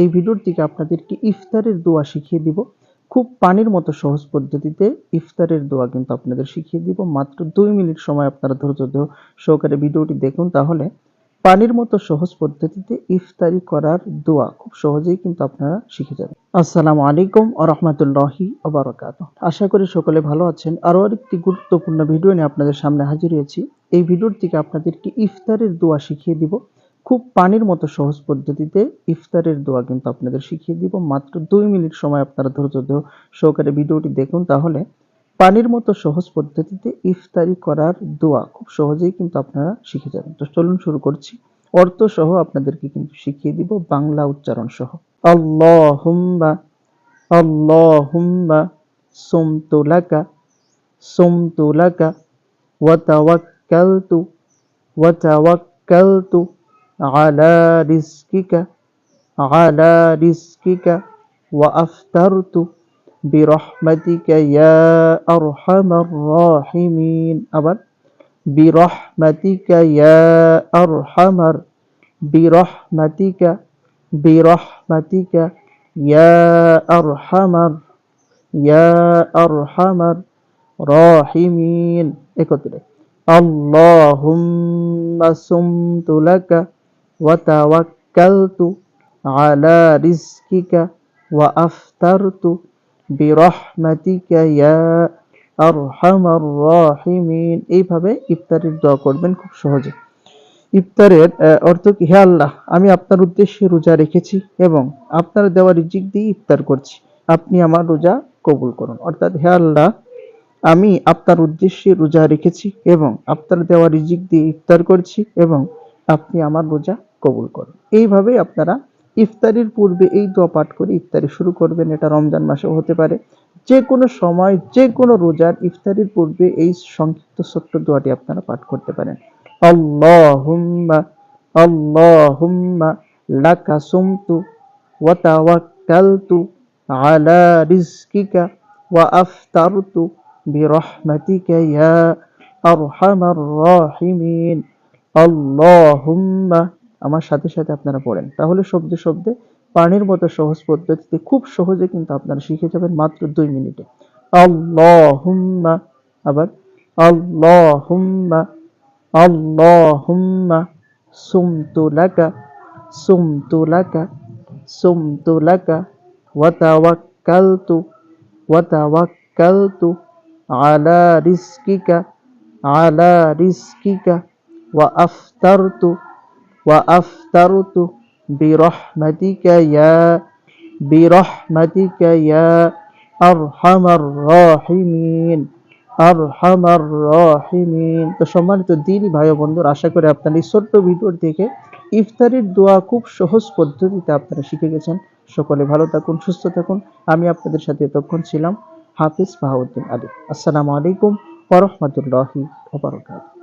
এই ভিডিওর থেকে আপনাদেরকে ইফতারের দোয়া শিখিয়ে দিব। খুব পানির মতো সহজ পদ্ধতিতে ইফতারের দোয়া কিন্তু আপনাদের শিখিয়ে দিব। মাত্র দুই মিনিট সময় আপনারা ধৈর্য সহকারে ভিডিওটি দেখুন তাহলে পানির মতো সহজ পদ্ধতিতে ইফতারি করার দোয়া খুব সহজেই কিন্তু আপনারা শিখে যাবেন। আসসালামু আলাইকুম আ রহমতুল্লাহি আবরকাত আশা করি সকলে ভালো আছেন। আরও আরেকটি গুরুত্বপূর্ণ ভিডিও নিয়ে আপনাদের সামনে হাজির হয়েছি। এই ভিডিওর থেকে আপনাদেরকে ইফতারের দোয়া শিখিয়ে দিব। খুব পানির মতো সহজ পদ্ধতিতে ইফতারের দোয়া কিন্তু আপনাদের শিখিয়ে দিব। মাত্র দুই মিনিট সময় আপনারা ধৈর্য সহকারে ভিডিওটি দেখুন তাহলে পানির মতো সহজ পদ্ধতিতে ইফতারি করার দোয়া খুব সহজেই কিন্তু আপনারা শিখে যাবেন। তো চলুন শুরু করছি। অর্থ সহ আপনাদেরকে কিন্তু শিখিয়ে দিব বাংলা উচ্চারণ সহ। আল্লাহুম্মা আল্লাহুম্মা, সুমতু লাকা সুমতু লাকা على رزقك على رزقك وأفترت برحمتك يا أرحم الراحمين. أبد برحمتك يا أرحم برحمتك برحمتك يا أرحم يا أرحم الراحمين. اللهم صمت لك وتوكلت على رزقك وأفطرت برحمتك يا আরহামার রাহিমিন এইভাবে ইফতারের দোয়া করবেন খুব সহজে ইফতারের আহ, অর্থ কি হে আল্লাহ আমি আপনার উদ্দেশ্যে রোজা রেখেছি এবং আপনার দেওয়া রিজিক দিয়ে ইফতার করছি আপনি আমার রোজা কবুল করুন অর্থাৎ হে আল্লাহ আমি আপনার উদ্দেশ্যে রোজা রেখেছি এবং আপনার দেওয়া রিজিক দিয়ে ইফতার করছি এবং আপনি আমার রোজা কবুল করুন এইভাবেই আপনারা ইফতারির পূর্বে এই দোয়া পাঠ করে ইফতারি শুরু করবেন। এটা রমজান মাসেও হতে পারে। যে কোনো সময় যে কোনো রোজার ইফতারির পূর্বে এই সংক্ষিপ্ত ছোট্ট দোয়াটি আপনারা পাঠ করতে পারেন। আল্লাহুম্মা আল্লাহুম্মা লাকা সুমতু ওয়া তাওয়াক্কালতু আলা রিজকিকা ওয়া আফতারতু বিরহমাতিকা ইয়া আরহামার রাহিমিন। আল্লাহুম্মা আমার সাথে সাথে আপনারা পড়েন। তাহলে শব্দে শব্দে পানির মতো সহজ পদ্ধতিতে খুব সহজে কিন্তু আপনারা শিখে যাবেন মাত্র দুই মিনিটে। আল্লাহুম্মা, আবার আল্লাহুম্মা আল্লাহুম্মা, সুমতু লাকা সুমতু লাকা সুমতু লাকা, ওয়া তাওয়াক্কালতু ওয়া তাওয়াক্কালতু আলা রিজকিকা আলা রিজকিকা, ওয়া আফতারতু وأفطرت برحمتك يا برحمتك يا أرحم الراحمين أرحم الراحمين তো সম্মানিত দিন ভাই ও বন্ধুরা আশা করি আপনারা এই ছোট্ট ভিডিওর থেকে ইফতারির দোয়া খুব সহজ পদ্ধতিতে আপনারা শিখে গেছেন সকলে ভালো থাকুন সুস্থ থাকুন আমি আপনাদের সাথে এতক্ষণ ছিলাম হাফিজ বাহাউদ্দিন আলী আসসালামু আলাইকুম ওয়া রাহমাতুল্লাহি ওয়া বারাকাতুহু